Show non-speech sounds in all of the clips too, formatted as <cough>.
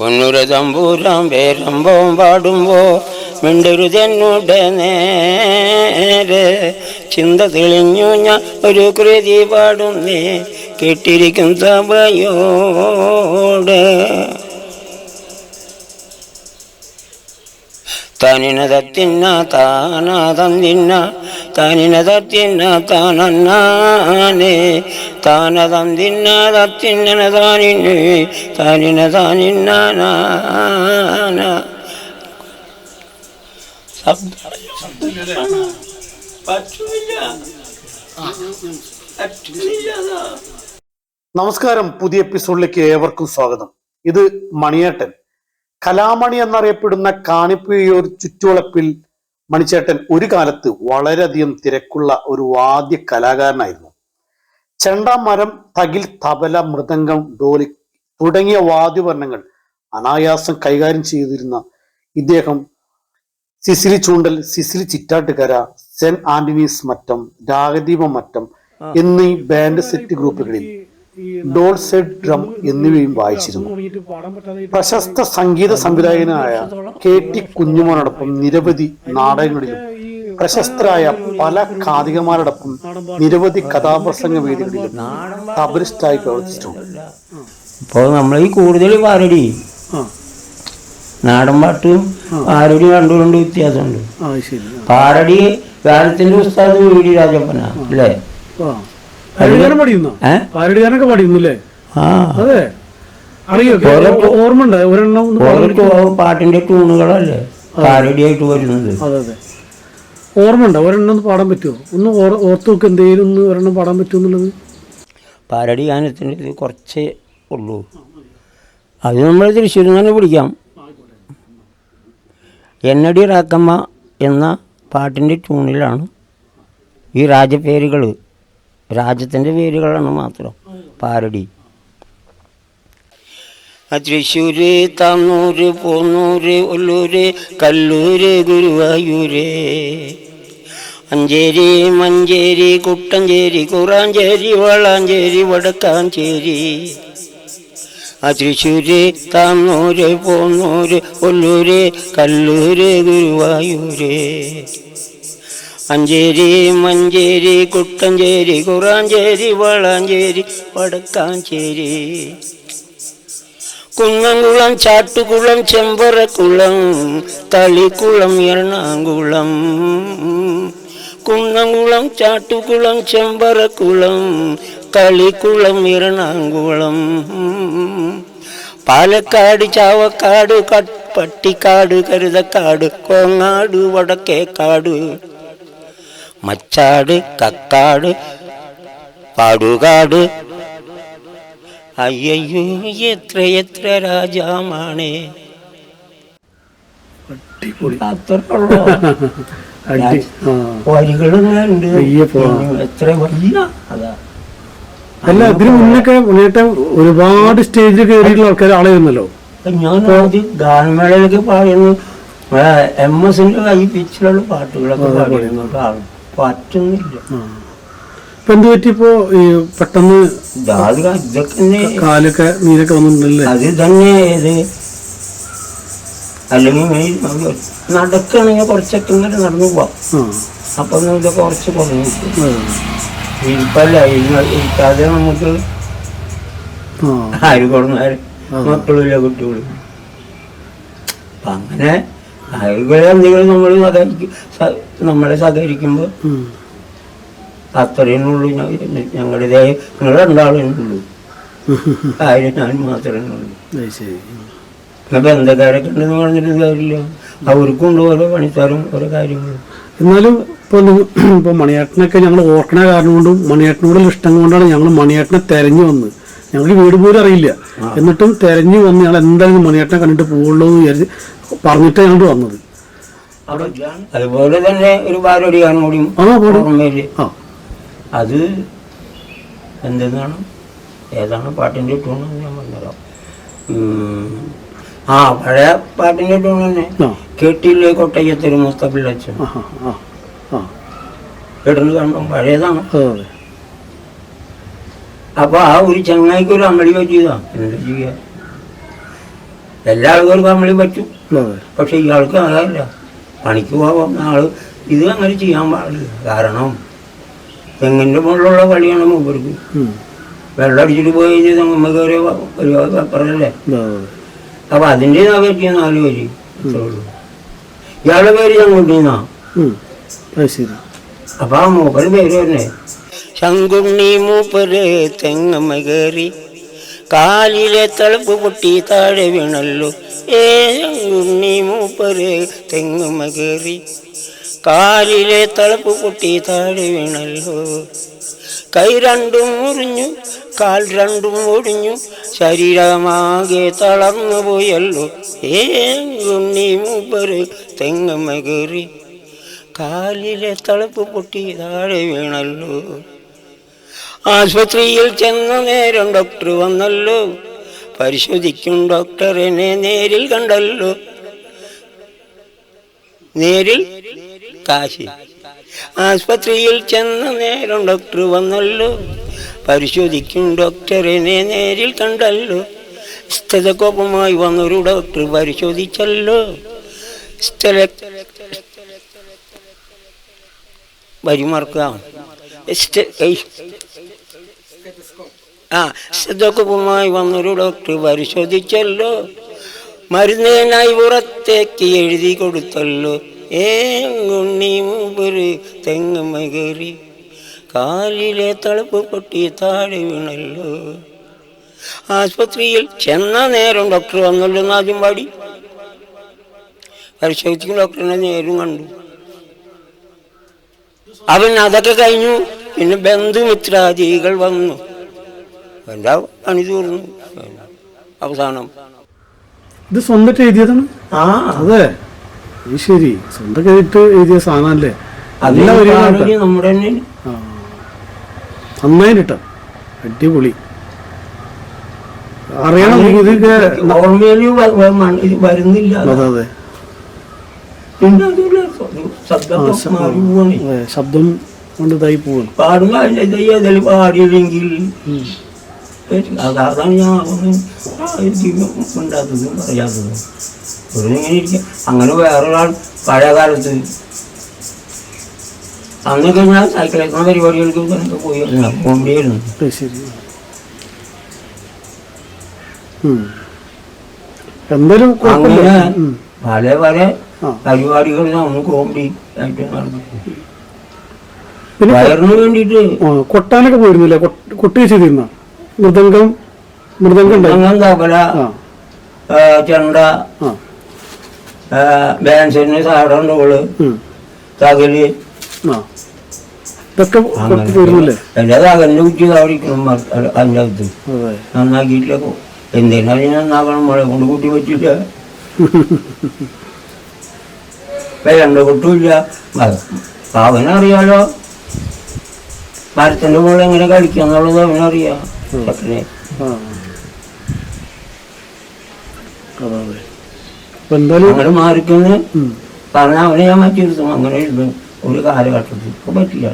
ഒന്നുര തമ്പൂരാം പേരമ്പവും പാടുമ്പോ മിണ്ടരുതെന്നുടെ നേരെ. ചിന്ത തെളിഞ്ഞു ഞാൻ ഒരു കൃതി പാടുന്നേ കേട്ടിരിക്കും സഭയോട്. തനിന തത്തിന്ന താന തന്നിന്ന താനിന തത്തിന്ന താനന്നാനെ താന തന്നിന്ന തത്തിന്ന താനിന് താനിന താനിന്ന നമസ്കാരം. പുതിയ എപ്പിസോഡിലേക്ക് ഏവർക്കും സ്വാഗതം. ഇത് മണിയേട്ടൻ. കലാമണി എന്നറിയപ്പെടുന്ന കാണിപ്പിയൊരു ചുറ്റുവളപ്പിൽ മണിച്ചേട്ടൻ ഒരു കാലത്ത് വളരെയധികം തിരക്കുള്ള ഒരു വാദ്യ കലാകാരനായിരുന്നു. ചെണ്ടാമരം തകിൽ തബല മൃദംഗം ഡോലി തുടങ്ങിയ വാദ്യോപകരണങ്ങൾ അനായാസം കൈകാര്യം ചെയ്തിരുന്ന ഇദ്ദേഹം സിസിലി ചൂണ്ടൽ സിസിലി ചിറ്റാട്ടുകര സെന്റ് ആന്റണീസ് മറ്റം രാഗദീപം മറ്റം എന്നീ ബാൻഡ് സെറ്റ് ഗ്രൂപ്പുകളിൽ ഡോൾ സെറ്റ് ഡ്രം എന്നിവയും വായിച്ചിരുന്നു. പ്രശസ്ത സംഗീത സംവിധായകനായ കെ ടി കുഞ്ഞുമോനോടൊപ്പം നിരവധി നാടകങ്ങളിലും പ്രശസ്തരായ പല കാതികമാരോടൊപ്പം നിരവധി കഥാപ്രസംഗ വേദികളിലും തബലിസ്റ്റായി പ്രവർത്തിച്ചിട്ടുണ്ട്. ഇപ്പോൾ നമ്മൾ ഈ കൂടുതൽ പാരടി നാടൻ പാട്ടും പാരടി കണ്ടുകൊണ്ട് രണ്ട് വ്യത്യാസമുണ്ട്. പാരടി ഗാനത്തിന്റെ പുസ്തകം ഡി രാജപ്പന അല്ലേ? പാട്ടിന്റെ ട്യൂണുകളല്ലേ? പാരഡിയായിട്ട് വരുന്നത്. അതെ അതെ. ഓർമ്മ ഒരെണ്ണം ഒന്ന് പാടാൻ പറ്റുമോ ഒന്ന് ഓർ- ഓർത്ത് നോക്ക് എന്തെങ്കിലും ഒന്ന് ഒരെണ്ണം പാടാൻ പറ്റുമോ എന്നുള്ളത്? പാരടി ഗാനത്തിന്റെ ഇത് കുറച്ചേ ഉള്ളൂ. അത് നമ്മൾ തൃശ്ശൂരിൽ തന്നെ പിടിക്കാം. എന്നടി റാക്കമ്മ എന്ന പാട്ടിന്റെ ട്യൂണിലാണ് ഈ രാജപേരുകൾ രാജ്യത്തിന്റെ പേരുകളാണ് മാത്രം. പാരടി. തൃശ്ശൂര് തന്നൂര് പോന്നൂര് ഒല്ലൂര് കല്ലൂര് ഗുരുവായൂര്. അഞ്ചേരി മഞ്ചേരി കുട്ടഞ്ചേരി കുറാഞ്ചേരി വളാഞ്ചേരി വടക്കാഞ്ചേരി. ആ തൃശ്ശൂര് താന്നൂര് പോന്നൂര് ഒല്ലൂര് കല്ലൂര് ഗുരുവായൂര്. അഞ്ചേരി മഞ്ചേരി കുട്ടഞ്ചേരി കുറാഞ്ചേരി വളാഞ്ചേരി വടക്കാഞ്ചേരി. കുന്നംകുളം ചാട്ടുകുളം ചെമ്പറക്കുളം തളിക്കുളം എറണാകുളം. കുന്നംകുളം ചാട്ടുകുളം ചെമ്പറക്കുളം തളിക്കുളം എറണാകുളം. പാലക്കാട് ചാവക്കാട് പട്ടിക്കാട് കരുതക്കാട് കോങ്ങാട് വടക്കേക്കാട്. മച്ചാട് കക്കാട് പാടുകാട്. അയ്യയ്യോ എത്ര എത്ര രാജാമാണ് അടിപൊളി. അത്രയുള്ളൂ <laughs> അടി ആ. വരികളുണ്ട് അയ്യപ്പോ. എത്ര വലിയ അതാ. അല്ല അതിന് മുന്നൊക്കെ മുന്നേറ്റം ഒരുപാട് സ്റ്റേജിൽ കയറിയിട്ടുള്ള ആൾക്കാർ ആളായിരുന്നല്ലോ. ഞാൻ ആദ്യം ഗാനമേളയിലൊക്കെ പാടുന്നു എം എസിന്റെ കൈ പിച്ചിലുള്ള പാട്ടുകളൊക്കെ പാടിയിരുന്നു ആൾ പറ്റുന്നില്ല. ഇപ്പൊ എന്ത് പറ്റിയപ്പോ ഈ പെട്ടെന്ന് ഇതൊക്കെ കാലൊക്കെ നീരൊക്കെ വന്നിട്ടുണ്ടല്ലേ? അത് തന്നെ ഇത് അല്ലെങ്കിൽ നടക്കുകയാണെങ്കിൽ കുറച്ചൊക്കെ ഇങ്ങനെ നടന്നു പോവാം. അപ്പം ഇത് കുറച്ച് കുറഞ്ഞു. ഇരിപ്പല്ല ഇരിക്കാതെ നമുക്ക് ആര് കൊടുന്നാൽ മക്കളില്ല കുട്ടികളും. അപ്പൊ അങ്ങനെ എന്തെങ്കിലും നമ്മൾ സഹകരിക്കും നമ്മളെ സഹകരിക്കുമ്പോൾ അത്രയും ഉള്ളൂ ഞങ്ങളുടെ നിങ്ങൾ രണ്ടാളുള്ളൂ <laughs> കാര്യം ഞാൻ മാത്രമേ ഉള്ളൂ. പിന്നെ ബന്ധക്കാരൊക്കെ ഉണ്ടെന്ന് പറഞ്ഞിട്ട് കാര്യമില്ല. അവർക്കും ഉണ്ട് ഓരോ പണിക്കാരും ഓരോ കാര്യങ്ങളും. എന്നാലും ഇപ്പൊ ഇപ്പോൾ ഇപ്പൊ മണിയേട്ടനൊക്കെ ഞങ്ങൾ ഓർക്കണ കാരണം കൊണ്ടും മണിയേട്ടനോടുള്ള ഇഷ്ടം കൊണ്ടാണ് ഞങ്ങൾ മണിയേട്ടനെ തെരഞ്ഞു വന്ന് ഞങ്ങൾക്ക് വീട് പോലും അറിയില്ല. എന്നിട്ടും തെരഞ്ഞു വന്ന് ഞങ്ങൾ എന്തായാലും മണിയേട്ടനെ കണ്ടിട്ട് പോകുള്ളൂ എന്ന് വിചാരിച്ച് പറഞ്ഞിട്ടാണ് ഞങ്ങൾ വന്നത് അതുപോലെ തന്നെ ഒരു പാരടി കാണും കൂടി ആ ഓർമ്മയിൽ. അത് എന്തെന്നാണ്? ഏതാണ് പാട്ടിന്റെ ട്യൂൺ ഞാൻ പറഞ്ഞല്ലോ ആ പഴയ പാട്ടിന്റെ ട്യൂൺ തന്നെ. കേട്ടില്ലേ കൊട്ടയ്യത്തൊരു മുസ്തഫിള്ള അച്ഛൻ കേട്ടിട്ട് കാണുമ്പം പഴയതാണ്. അതെ അതെ അപ്പൊ ആ ഒരു ചങ്ങായിക്ക് ഒരു അമളി പറ്റിയതാ. എന്താ ചെയ്യുക എല്ലാ ആൾക്കാർക്കും അമളി പറ്റും. പക്ഷെ ഇയാൾക്ക് അതല്ല പണിക്ക് പോകാൻ ആൾ ഇത് അങ്ങനെ ചെയ്യാൻ പാടില്ല. കാരണം തെങ്ങിന്റെ മുകളിലുള്ള കളിയാണ് മൂപ്പർക്ക്. വെള്ളം അടിച്ചിട്ട് പോയി കഴിഞ്ഞാൽ തെങ്ങമ്മ കയറിയ ഒരു പേപ്പറല്ലേ അപ്പൊ അതിന്റെ പറ്റിയ നാല് പേര്. ഇയാളുടെ പേര് ചങ്കുണ്ണിന്നാ. അപ്പൊ ആ മൂപ്പര് പേര് തന്നെ. ശങ്കുണ്ണി മൂപ്പര് തെങ്ങമ്മ കയറി. കാലിലെ തളപ്പ് പൊട്ടി താഴെ വീണല്ലോ. ഏ ശങ്കുണ്ണി മൂപ്പര് തെങ്ങുമ കയറി കാലിലെ തളപ്പ് പൊട്ടി താഴെ വീണല്ലോ. കൈ രണ്ടും മുറിഞ്ഞു കാൽ രണ്ടും ഒടിഞ്ഞു ശരീരമാകെ തളർന്നു പോയല്ലോ. ഏണ്ണി മൂപ്പര് തെങ്ങുമ കയറി കാലിലെ തളപ്പ് പൊട്ടി താഴെ വീണല്ലോ. ആശുപത്രിയിൽ ചെന്ന നേരം ഡോക്ടർ വന്നല്ലോ. പരിശോധിക്കും ഡോക്ടറിനെ നേരിൽ കണ്ടല്ലോ. നേരിൽ കാശി. ആശുപത്രിയിൽ ചെന്ന നേരം ഡോക്ടർ വന്നല്ലോ. പരിശോധിക്കും ഡോക്ടറിനെ നേരിൽ കണ്ടല്ലോ. സ്ഥലകോപമായി വന്നൊരു ഡോക്ടർ പരിശോധിച്ചല്ലോ. സ്ഥല ആ സ്ഥിതകോപമായി വന്നൊരു ഡോക്ടർ പരിശോധിച്ചല്ലോ. മരുന്നിനായി പുറത്തേക്ക് എഴുതി കൊടുത്തല്ലോ. ഏങ്ങുണ്ണി മൂപ്പര് തെങ്ങമ്മ കയറി കാലിലെ തളപ്പ് പൊട്ടി താഴെ വീണല്ലോ. ആശുപത്രിയിൽ ചെന്ന നേരം ഡോക്ടർ വന്നല്ലോ എന്നാദ്യം പാടി പരിശോധിക്കും ഡോക്ടറിനെ നേരും കണ്ടു. അവൻ അതൊക്കെ കഴിഞ്ഞു. പിന്നെ ബന്ധുമിത്രാദികൾ വന്നു. എന്താ പണി തീർന്നു അവസാനം. ഇത് സ്വന്തമായിട്ട് എഴുതിയതാണ്? ആ. അതെ. ഈ ശരി. സ്വന്തം എഴുതിട്ട് എഴുതിയ സാധനമല്ലേ? നല്ല ഒരു നമ്മുടെ തന്നെ. കിട്ടാ. അടിപൊളി. അറിയണം ഇതൊക്കെ ഓർമ്മയിൽ വരുന്നില്ല. അതെ ശബ്ദം കൊണ്ട് ഇതായി പോവാണ്. പാടുമ്പോ അതിന്റെ ഇത് പാടിയില്ലെങ്കിൽ അതാണ് ഞാൻ ഉണ്ടാത്തതും പറയാത്തതും ഇങ്ങനെ ഇരിക്കും അങ്ങനെ വേറൊരാൾ പഴയ കാലത്ത് അന്നൊക്കെ ഞാൻ സൈക്കിളേക്കുന്ന പരിപാടികൾക്ക് പോയി കൊണ്ടിരുന്നു ശരി. എന്തായാലും അങ്ങനെ. പല പല. പരിപാടികൾ നമ്മൾ കോമഡി ആയിട്ട് നടന്നു വയറിന് വേണ്ടിയിട്ട് കൊട്ടാനൊക്കെ പോയിരുന്നില്ലേ കൊട്ട് കൊട്ടി ചെയ്തിരുന്ന മൃദംഗം മൃദംഗം മൃദംഗം തബല ചെണ്ട ബാൻസിന് ഡാൻസിന് ഡോൾ. തകൽ. ഇതൊക്കെ കൊട്ടി പോയിരുന്നില്ലേ എല്ലാ തകലിന്റെ കുറ്റി താവടിക്കണം അതിന്റെ അകത്ത് അതെ. നന്നാക്കിയിട്ടില്ല. എന്തിനാ അതിന് നന്നാക്കണം മുള കൊണ്ട് കൂട്ടി പറ്റില്ല വേണ്ട കൊട്ടുമില്ല. അവനറിയാലോ. മരത്തിന്റെ മുകളിൽ എങ്ങനെ കളിക്കുക എന്നുള്ളത് അവനറിയാം. അങ്ങനെ മാറിക്കുന്ന പറഞ്ഞ അവനെ ഞാൻ മാറ്റിയെടുത്തു അങ്ങനെ ഒരു കാലഘട്ടത്തിൽ ഇപ്പൊ പറ്റില്ല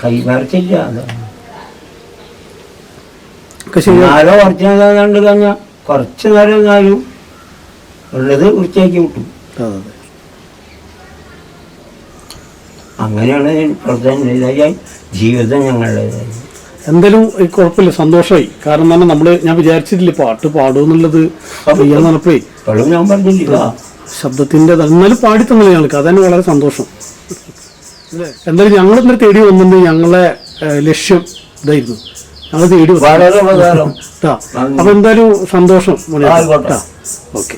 കൈ വരച്ചില്ല അതാണ് ഒക്കെ നാലോ കുറച്ച് കഴിഞ്ഞാൽ കുറച്ച് നേരം എന്നാലും ഉള്ളത് വൃത്തിയാക്കി അതെ. അങ്ങനെയാണ് പ്രധാന ജീവിതം ഞങ്ങളുടേതായി എന്തായാലും ഈ കുഴപ്പമില്ല. സന്തോഷമായി. കാരണം തന്നെ നമ്മൾ ഞാൻ വിചാരിച്ചിട്ടില്ല പാട്ട് പാടുന്നുള്ളത് ചെയ്യാന്ന് പറഞ്ഞപ്പോഴേ ഞാൻ പറഞ്ഞില്ല. ശബ്ദത്തിന്റെ എന്നാലും പാടി തന്നില്ല ഞങ്ങൾക്ക്. അതന്നെ വളരെ സന്തോഷം. അല്ലേ? എന്തായാലും ഞങ്ങൾ ഇന്നലെ തേടി വന്നിട്ട് ഞങ്ങളെ ലക്ഷ്യം ഇതായിരുന്നു. ഞങ്ങൾ തേടി <laughs> അപ്പൊ എന്തായാലും സന്തോഷം. ഓക്കെ.